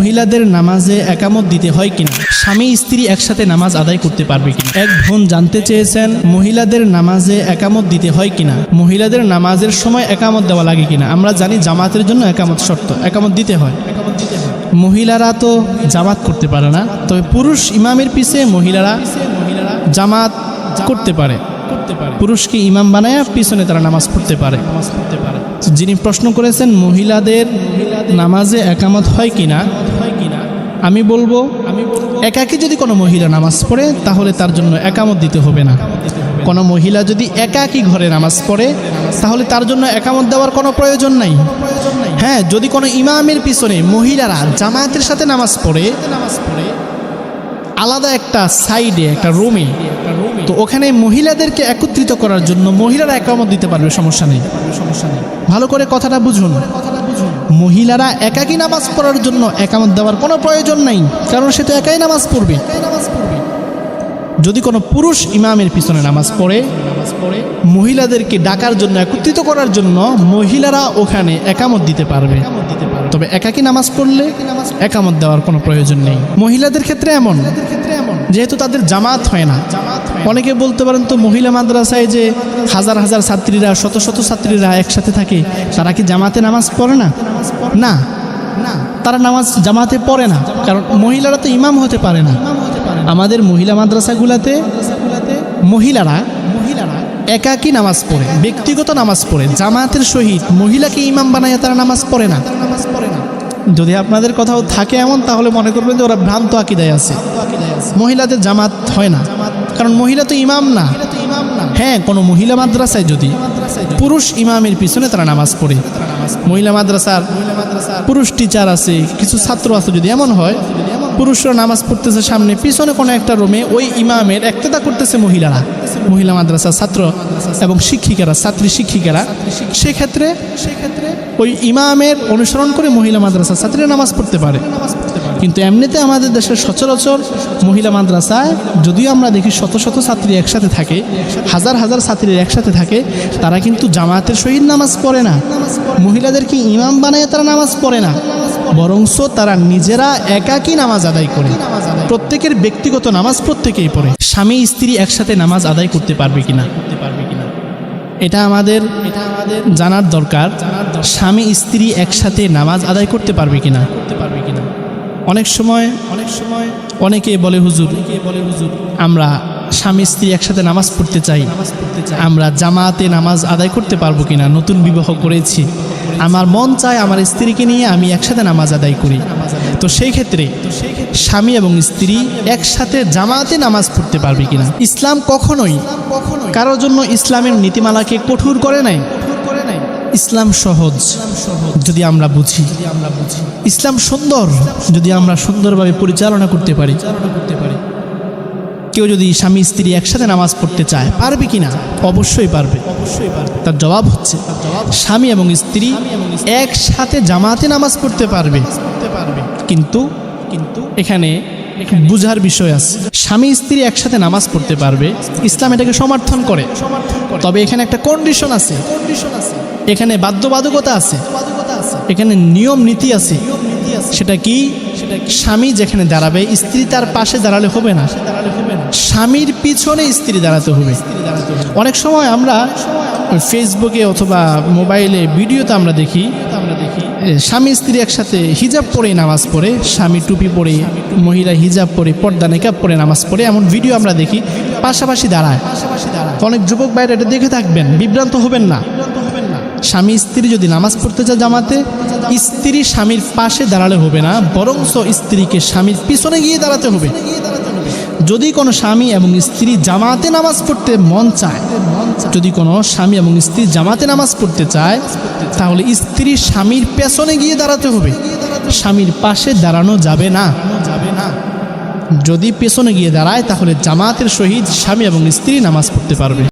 মহিলাদের নামাজে একামত দিতে হয় কিনা? স্বামী, স্ত্রী একসাথে নামাজ আদায় করতে পারবে কিনা? এক বোন জানতে চেয়েছেন, মহিলাদের নামাজে একামত দিতে হয় কিনা? মহিলাদের নামাজের সময় একামত দেওয়া লাগে কিনা? আমরা জানি জামাতের জন্য একামত শর্ত, একামত দিতে হয়। একামত দিতে হয় মহিলারা তো জামাত করতে পারে না, তবে পুরুষ ইমামের পিছে মহিলারা জামাত করতে পারে। পুরুষকে ইমাম বানায় পিছনে তারা নামাজ পড়তে পারে। যিনি প্রশ্ন করেছেন, মহিলাদের নামাজে একামত হয় কিনা? আমি বলব, একাকে যদি কোনো মহিলা নামাজ পড়ে, তাহলে তার জন্য একামত দিতে হবে না। কোনো মহিলা যদি একাকী ঘরে নামাজ পড়ে, তাহলে তার জন্য একামত দেওয়ার কোনো প্রয়োজন নাই। হ্যাঁ যদি কোনো ইমামের পিছনে মহিলারা জামায়াতের সাথে নামাজ পড়ে নামাজ পড়ে আলাদা একটা সাইডে, একটা রুমে, তো ওখানে মহিলাদেরকে একত্রিত করার জন্য মহিলারা একামত দিতে পারবে সমস্যা নেই সমস্যা নেই। ভালো করে কথাটা বুঝুন। মহিলারা একাকী নামাজ পড়ার জন্য একামত দেওয়ার কোনো প্রয়োজন নাই, কারণ সে তো একাই নামাজ পড়বে। যদি কোনো পুরুষ ইমামের পিছনে নামাজ পড়ে, মহিলাদেরকে ডাকার জন্য, একত্রিত করার জন্য মহিলারা ওখানে একামত দিতে পারবে। তবে একাকী নামাজ পড়লে একামত দেওয়ার কোনো প্রয়োজন নেই। মহিলাদের ক্ষেত্রে এমন। যেহেতু তাদের জামাত হয় না। অনেকে বলতে পারেন তো মহিলা মাদ্রাসায় যে হাজার হাজার ছাত্রীরা, শত শত ছাত্রীরা একসাথে থাকে, তারা কি জামাতে নামাজ পড়ে না? না। তারা নামাজ জামাতে পড়ে না, কারণ মহিলারা তো ইমাম হতে পারে না। আমাদের মহিলা মাদ্রাসাগুলাতে মহিলারা মহিলারা একাকী নামাজ পড়ে, ব্যক্তিগত নামাজ পড়ে, জামাতের সহিত মহিলাকে ইমাম বানায় তারা নামাজ পড়ে না নামাজ পড়ে না। যদি আপনাদের কোথাও থাকে এমন, তাহলে মনে করবেন যে ওরা ভ্রান্ত আকিদায় আছে। মহিলাদের জামাত হয় না। কারণ মহিলা তো ইমাম না। হ্যাঁ কোনো মহিলা মাদ্রাসায় যদি পুরুষ ইমামের পিছনে তারা নামাজ পড়ে। মহিলা মাদ্রাসার পুরুষ টিচার আছে, কিছু ছাত্র আছে যদি এমন হয় পুরুষরা নামাজ পড়তেছে সামনে, পিছনে কোনো একটা রুমে ওই ইমামের একতেদা করতেছে মহিলারা। মহিলা মাদ্রাসার ছাত্র এবং শিক্ষিকারা, ছাত্রী শিক্ষিকারা। সেক্ষেত্রে সেক্ষেত্রে ওই ইমামের অনুসরণ করে মহিলা মাদ্রাসা ছাত্রীরা নামাজ পড়তে পারে। কিন্তু এমনিতে আমাদের দেশের সচরাচর মহিলা মাদ্রাসায় যদিও আমরা দেখি শত শত ছাত্রী একসাথে থাকে, হাজার হাজার ছাত্রী একসাথে থাকে, তারা কিন্তু জামাতের সহিত নামাজ পড়ে না। মহিলাদেরকে ইমাম বানায় তারা নামাজ পড়ে না? বরংস তারা নিজেরা একাকী নামাজ আদায় করে। প্রত্যেকের ব্যক্তিগত নামাজ প্রত্যেকেই পড়ে। স্বামী, স্ত্রী একসাথে নামাজ আদায় করতে পারবে কিনা? করতে পারবে কিনা এটা আমাদের এটা আমাদের জানার দরকার। স্বামী, স্ত্রী একসাথে নামাজ আদায় করতে পারবে কিনা? করতে পারবে কিনা অনেক সময় অনেক সময় অনেকে বলে হুজুর বলে, হুজুর, আমরা স্বামী স্ত্রী একসাথে নামাজ পড়তে চাই। আমরা জামাতে নামাজ আদায় করতে পারব কিনা নতুন বিবাহ করেছি। আমার মন চায় আমার স্ত্রীকে নিয়ে আমি একসাথে নামাজ আদায় করি। তো সেই ক্ষেত্রে স্বামী এবং স্ত্রী একসাথে জামাতে নামাজ পড়তে পারবে কিনা? ইসলাম কখনোই কারোর জন্য ইসলামের নীতিমালাকে কঠোর করে নাই। ইসলাম সহজ, যদি আমরা বুঝি। ইসলাম সুন্দর, যদি আমরা সুন্দরভাবে পরিচালনা করতে পারি। করতে পারি কেউ যদি স্বামী স্ত্রী একসাথে নামাজ পড়তে চায়, পারবে কি না অবশ্যই পারবে। অবশ্যই পারবে তার জবাব হচ্ছে, স্বামী এবং স্ত্রী একসাথে জামাতে নামাজ পড়তে পারবে। কিন্তু কিন্তু এখানে বুঝার বিষয় আছে। স্বামী স্ত্রী একসাথে নামাজ পড়তে পারবে, ইসলাম এটাকে সমর্থন করে। তবে এখানে একটা কন্ডিশন আছে। এখানে বাধ্যবাধকতা আছে। এখানে নিয়ম নীতি আছে। সেটা কি? স্বামী যেখানে দাঁড়াবে স্ত্রী তার পাশে দাঁড়ালে হবে না। স্বামীর পিছনে স্ত্রী দাঁড়াতে হবে। অনেক সময় আমরা ফেসবুকে অথবা মোবাইলে ভিডিওতে আমরা দেখি দেখি। স্বামী স্ত্রী একসাথে হিজাব পরে নামাজ পড়ে স্বামী টুপি পরে মহিলা হিজাব পরে পর্দা নেকাব পরে নামাজ পড়ে এমন ভিডিও আমরা দেখি। পাশাপাশি দাঁড়ায়। অনেক যুবক বাইরে এটা দেখে থাকবেন বিভ্রান্ত হবেন না। স্বামী স্ত্রী যদি নামাজ পড়তে চায় জামাতে স্ত্রী স্বামীর পাশে দাঁড়ালে হবে না, বরংস স্ত্রীকে স্বামীর পিছনে গিয়ে দাঁড়াতে হবে। যদি কোনো স্বামী এবং স্ত্রী জামাতে নামাজ পড়তে মন চায়, যদি কোনো স্বামী এবং স্ত্রী জামাতে নামাজ পড়তে চায়, তাহলে স্ত্রী স্বামীর পেছনে গিয়ে দাঁড়াতে হবে। স্বামীর পাশে দাঁড়ানো যাবে না। যাবে না যদি পেছনে গিয়ে দাঁড়ায়, তাহলে জামাতের সহিত স্বামী এবং স্ত্রী নামাজ পড়তে পারবে।